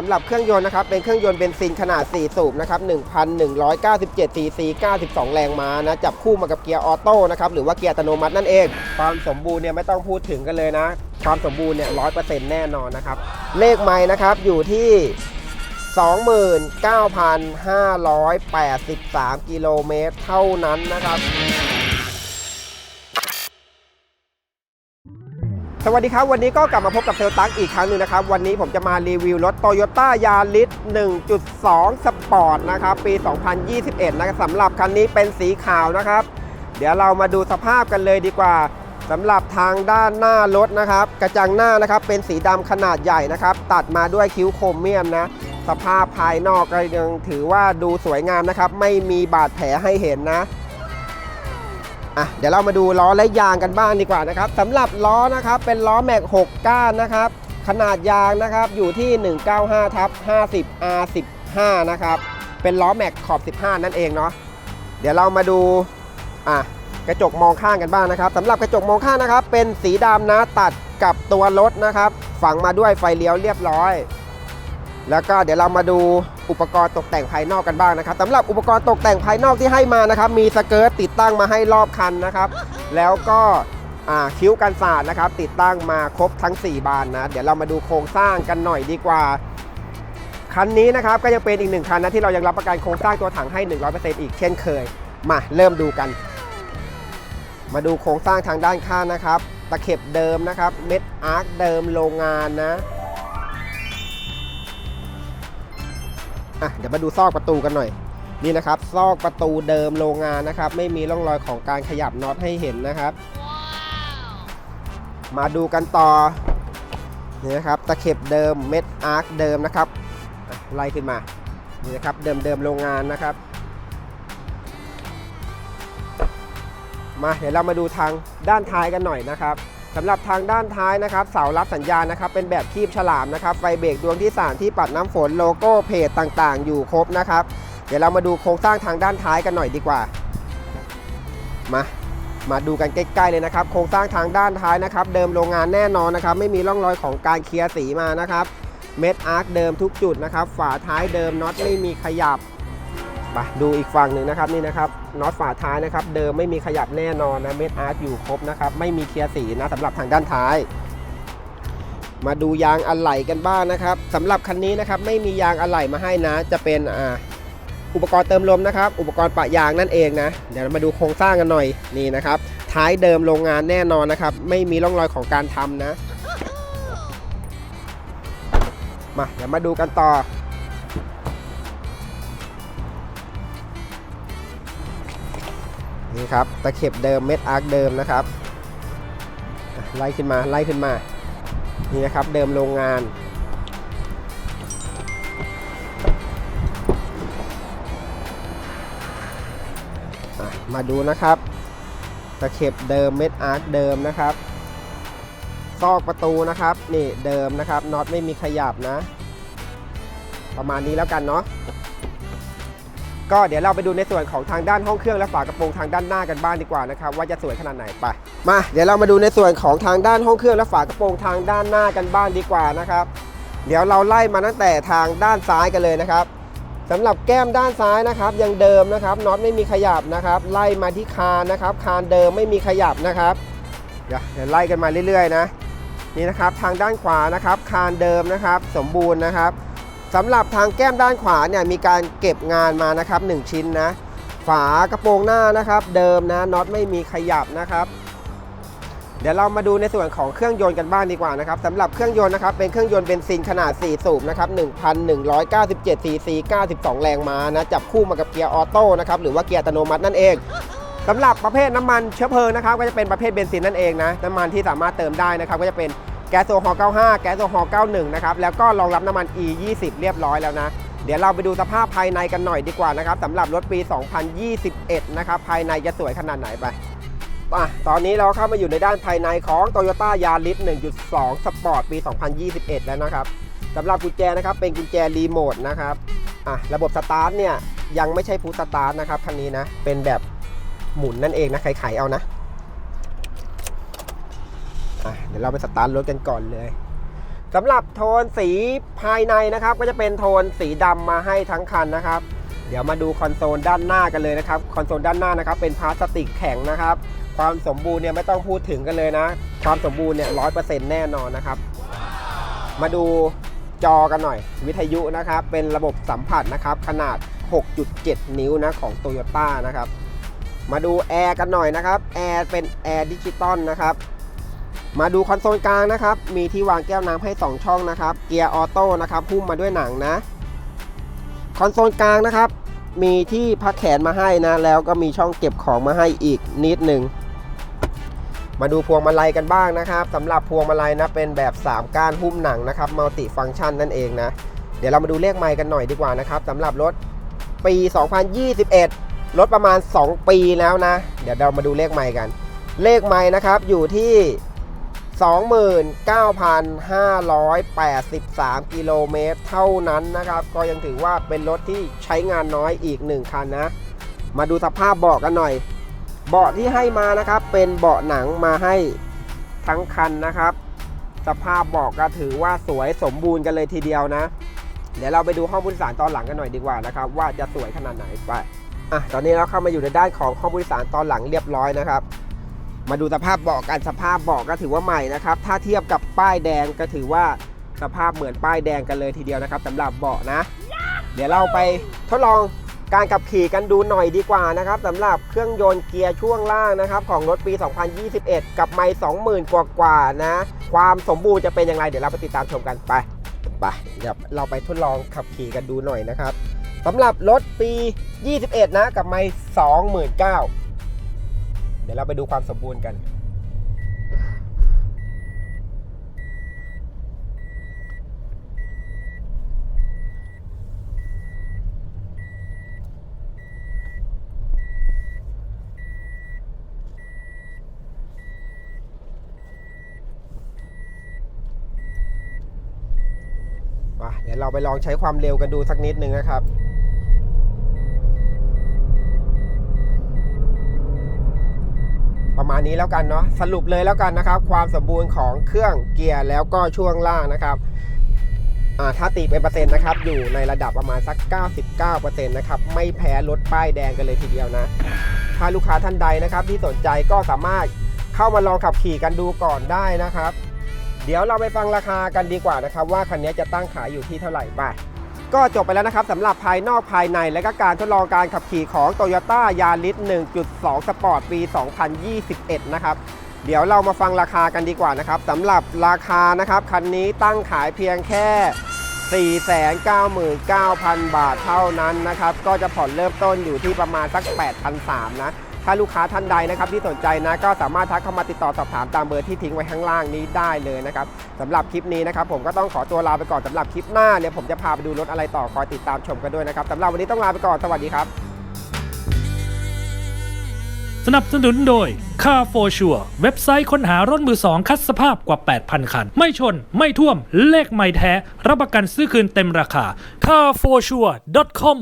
สำหรับเครื่องยนต์นะครับเป็นเครื่องยนต์เบนซินขนาด 4 สูบนะครับ1,197 ซีซี 92 แรงม้านะจับคู่มากับเกียร์ออโต้นะครับหรือว่าเกียร์อัตโนมัตินั่นเอง ความสมบูรณ์เนี่ยไม่ต้องพูดถึงกันเลยนะ ความสมบูรณ์เนี่ยร้อยเปอร์เซ็นต์แน่นอนนะครับ เลขไม้นะครับอยู่ที่ 29,583 กิโลเมตรเท่านั้นนะครับ สวัสดีครับ วันนี้ก็กลับมาพบกับเซลตังอีกครั้งหนึ่งนะครับ วันนี้ผมจะมารีวิวรถ Toyota Yaris 1.2 Sport นะครับ ปี 2021 นะครับสำหรับคันนี้เป็นสีขาวนะครับ เดี๋ยวเรามาดูสภาพกันเลยดีกว่าสำหรับทางด้านหน้ารถนะครับ กระจังหน้านะครับเป็นสีดำขนาดใหญ่นะครับ ตัดมาด้วยคิ้วโครเมียมนะ สภาพภายนอกก็ยังถือว่าดูสวยงามนะครับ ไม่มีบาดแผลให้เห็นนะ อะเดี๋ยวเรามาดูล้อและยางกันบ้างดีกว่านะครับสำหรับล้อนะครับเป็นล้อแม็ก6ก้านนะครับ ขนาดยางนะครับอยู่ที่ 195ทับ50 R15 นะครับเป็นล้อแม็กขอบ 15 นั่นเองเนาะเดี๋ยวเรามาดูอะกระจกมองข้างกันบ้างนะครับสำหรับกระจกมองข้างนะครับ เป็นสีดำนะตัดกับตัวรถนะครับ ฝังมาด้วยไฟเลี้ยวเรียบร้อย แล้วก็เดี๋ยวเรามาดูอุปกรณ์ตกแต่งภายนอกกันบ้างนะครับสำหรับอุปกรณ์ตกแต่งภายนอกที่ให้มานะครับ มีสเกิร์ตติดตั้งมาให้รอบคันนะครับ แล้วก็คิ้วกันสาดนะครับ ติดตั้งมาครบทั้ง 4 บานนะ เดี๋ยวเรามาดูโครงสร้างกันหน่อยดีกว่า คันนี้นะครับก็ยังเป็นอีกหนึ่งคันนะที่เรายังรับประกันโครงสร้างตัวถังให้ 100%อีกเช่นเคย มาเริ่มดูกัน มาดูโครงสร้างทางด้านข้างนะครับ ตะเข็บเดิมนะครับ เม็ดอาร์คเดิมโรงงานนะ อะเดี๋ยวมาดูซอกประตูกันหน่อยนี่นะครับซอกประตูเดิมโรงงานนะครับ ไม่มีร่องรอยของการขยับน็อตให้เห็นนะครับ มาดูกันต่อนี่นะครับตะเข็บเดิมเม็ดอาร์คเดิมนะครับไล่ขึ้นมานี่นะครับเดิมเดิมโรงงานนะครับ มาเดี๋ยวเรามาดูทางด้านท้ายกันหน่อยนะครับ สำหรับทางด้านท้ายนะครับเสารับสัญญาณนะครับเป็นแบบคีบฉลามนะครับไฟเบรกดวงที่ 3 ที่ปัดน้ำฝนโลโก้เพจต่างๆ อยู่ครบนะครับ เดี๋ยวเรามาดูโครงสร้างทางด้านท้ายกันหน่อยดีกว่ามามาดูกันใกล้ๆเลยนะครับ โครงสร้างทางด้านท้ายนะครับ เดิมโรงงานแน่นอนนะครับ ไม่มีร่องรอยของการเคลียร์สีมานะครับ เม็ดอาร์คเดิมทุกจุดนะครับ ฝาท้ายเดิมน็อตไม่มีขยับ ไปดูอีกฝั่งหนึ่งนะครับนี่นะครับน็อตฝาท้ายนะครับ เดิมไม่มีขยับแน่นอนนะเม็ดอาร์คอยู่ครบนะครับ ไม่มีเคลียร์สีนะสำหรับทางด้านท้าย มาดูยางอะไหล่กันบ้างนะครับสำหรับคันนี้นะครับไม่มียางอะไหล่มาให้นะ จะเป็นอ่าอุปกรณ์เติมลมนะครับ อุปกรณ์ปะยางนั่นเองนะ เดี๋ยวเรามาดูโครงสร้างกันหน่อยนี่นะครับ ท้ายเดิมโรงงานแน่นอนนะครับ ไม่มีร่องรอยของการทำนะ มาเดี๋ยวมาดูกันต่อ นี่ครับตะเข็บเดิมเม็ดอาร์คเดิมนะครับไล่ขึ้นมาไล่ขึ้นมานี่นะครับเดิมโรงงาน มาดูนะครับตะเข็บเดิมเม็ดอาร์คเดิมนะครับ ซอกประตูนะครับนี่เดิมนะครับน็อตไม่มีขยับนะ ประมาณนี้แล้วกันเนาะ ก็เดี๋ยวเราไปดูในส่วนของทางด้านห้องเครื่องและฝากระโปรงทางด้านหน้ากันบ้างดีกว่านะครับว่าจะสวยขนาดไหนไปมาเดี๋ยวเรามาดูในส่วนของทางด้านห้องเครื่องและฝากระโปรงทางด้านหน้ากันบ้างดีกว่านะครับ เดี๋ยวเราไล่มาตั้งแต่ทางด้านซ้ายกันเลยนะครับสำหรับแก้มด้านซ้ายนะครับยังเดิมนะครับน็อตไม่มีขยับนะครับไล่มาที่คานนะครับคานเดิมไม่มีขยับนะครับเดี๋ยวเดี๋ยวไล่กันมาเรื่อยๆนะนี่นะครับทางด้านขวานะครับคานเดิมนะครับ สมบูรณ์นะครับ สำหรับทางแก้มด้านขวาเนี่ยมีการเก็บงานมานะครับ 1 ชิ้นนะ ฝากระโปรงหน้านะครับ เดิมนะน็อตไม่มีขยับนะครับ เดี๋ยวเรามาดูในส่วนของเครื่องยนต์กันบ้างดีกว่านะครับสำหรับเครื่องยนต์นะครับเป็นเครื่องยนต์เบนซินขนาด 4 สูบนะครับ1,197ซีซี92 แรงม้านะจับคู่มากับเกียร์ออโต้นะครับหรือว่าเกียร์อัตโนมัตินั่นเองสำหรับประเภทน้ำมันเชื้อเพลิงนะครับก็จะเป็นประเภทเบนซินนั่นเองนะน้ำมันที่สามารถเติมได้นะครับก็จะเป็น แก๊สโซฮอล์95 แก๊สโซฮอล์91 นะครับ แล้วก็รองรับน้ำมัน E 20เรียบร้อยแล้วนะ เดี๋ยวเราไปดูสภาพภายในกันหน่อยดีกว่านะครับสำหรับรถปี 2021 นะครับ ภายในจะสวยขนาดไหนไปอะตอนนี้เราเข้ามาอยู่ในด้านภายในของ Toyota Yaris 1.2 Sport ปี 2021 แล้วนะครับสำหรับกุญแจนะครับ เป็นกุญแจรีโมทนะครับอะระบบสตาร์ทเนี่ยยังไม่ใช่ฟูลสตาร์ทนะครับคันนี้นะ เป็นแบบหมุนนั่นเองนะไขๆเอานะ เดี๋ยวเราไปสตาร์ทรถกันก่อนเลยสำหรับโทนสีภายในนะครับ ก็จะเป็นโทนสีดำมาให้ทั้งคันนะครับ เดี๋ยวมาดูคอนโซลด้านหน้ากันเลยนะครับคอนโซลด้านหน้านะครับ เป็นพลาสติกแข็งนะครับ ความสมบูรณ์เนี่ยไม่ต้องพูดถึงกันเลยนะ ความสมบูรณ์เนี่ยร้อยเปอร์เซ็นต์แน่นอนนะครับ มาดูจอกันหน่อย วิทยุนะครับ เป็นระบบสัมผัสนะครับ ขนาด 6.7 นิ้วนะของ Toyota นะครับ มาดูแอร์กันหน่อยนะครับแอร์เป็นแอร์ดิจิตอลนะครับ มาดูคอนโซลกลางนะครับ มีที่วางแก้วน้ำให้ 2 ช่องนะครับ เกียร์ออโต้นะครับหุ้มมาด้วยหนังนะ คอนโซลกลางนะครับ มีที่พักแขนมาให้นะ แล้วก็มีช่องเก็บของมาให้อีกนิดหนึ่ง มาดูพวงมาลัยกันบ้างนะครับสำหรับพวงมาลัยนะเป็นแบบ 3 ก้านหุ้มหนังนะครับมัลติฟังก์ชันนั่นเองนะ เดี๋ยวเรามาดูเลขไมล์กันหน่อยดีกว่านะครับสำหรับรถปี 2021 รถประมาณ 2 ปีแล้วนะ เดี๋ยวเรามาดูเลขไมล์กัน เลขไมล์นะครับอยู่ที่ 29,583 กิโลเมตรเท่านั้นนะครับ ก็ยังถือว่าเป็นรถที่ใช้งานน้อยอีก 1 คันนะ มาดูสภาพเบาะกันหน่อย เบาะที่ให้มานะครับ เป็นเบาะหนังมาให้ทั้งคันนะครับ สภาพเบาะก็ถือว่าสวยสมบูรณ์กันเลยทีเดียวนะ เดี๋ยวเราไปดูห้องผู้โดยสารตอนหลังกันหน่อยดีกว่านะครับ ว่าจะสวยขนาดไหนไปอะตอนนี้เราเข้ามาอยู่ในด้านของห้องผู้โดยสารตอนหลังเรียบร้อยนะครับ มาดูสภาพเบาะกันสภาพเบาะก็ถือว่าใหม่นะครับ ถ้าเทียบกับป้ายแดงก็ถือว่าสภาพเหมือนป้ายแดงกันเลยทีเดียวนะครับสำหรับเบาะนะ เดี๋ยวเราไปทดลองการขับขี่กันดูหน่อยดีกว่านะครับสำหรับเครื่องยนต์เกียร์ช่วงล่างนะครับ ของรถปี 2021 กับไมล์20,000 กว่ากว่าๆนะ ความสมบูรณ์จะเป็นอย่างไร เดี๋ยวเราไปติดตามชมกันไปไปเดี๋ยวเราไปทดลองขับขี่กันดูหน่อยนะครับสำหรับรถปี 21 นะ กับไมล์29,000 ดี๋ยวเราไปดูความสมบูรณ์กันมาเดี๋ยวเราไปลองใช้ความเร็วกันดูสักนิดหนึ่งนะครับ ประ มาณนี้แล้วกันเนาะสรุปเลยแล้วกันนะครับ ความสมบูรณ์ของเครื่องเกียร์แล้วก็ช่วงล่างนะครับอ่าถ้าตีเป็นเปอร์เซ็นต์นะครับ อยู่ในระดับประมาณสัก 99%นะครับ ไม่แพ้รถป้ายแดงกันเลยทีเดียวนะ ถ้าลูกค้าท่านใดนะครับ ที่สนใจก็สามารถเข้ามาลองขับขี่กันดูก่อนได้นะครับ เดี๋ยวเราไปฟังราคากันดีกว่านะครับ ว่าคันนี้จะตั้งขายอยู่ที่เท่าไหร่ไป ก็จบไปแล้วนะครับสำหรับภายนอกภายในและก็การทดลองการขับขี่ของ Toyota Yaris 1.2 Sport ปี 2021 นะครับ เดี๋ยวเรามาฟังราคากันดีกว่านะครับสำหรับราคานะครับคันนี้ตั้งขายเพียงแค่ 499,000 บาทเท่านั้นนะครับ ก็จะผ่อนเริ่มต้นอยู่ที่ประมาณสัก 8,300นะ ถ้าลูกค้าท่านใดนะครับที่สนใจนะก็สามารถทักเข้ามาติดต่อสอบถามตามเบอร์ที่ทิ้งไว้ข้างล่างนี้ได้เลยนะครับสำหรับคลิปนี้นะครับผมก็ต้องขอตัวลาไปก่อนสำหรับคลิปหน้าเนี่ยผมจะพาไปดูรถอะไรต่อคอยติดตามชมกันด้วยนะครับสำหรับวันนี้ต้องลาไปก่อนสวัสดีครับ สนับสนุนโดย Car for Sure เว็บไซต์ค้นหารถมือสองคัดสภาพกว่า 8,000 คัน ไม่ชน ไม่ท่วม เลขไม่แท้ รับประกันซื้อคืนเต็มราคา carforsure.com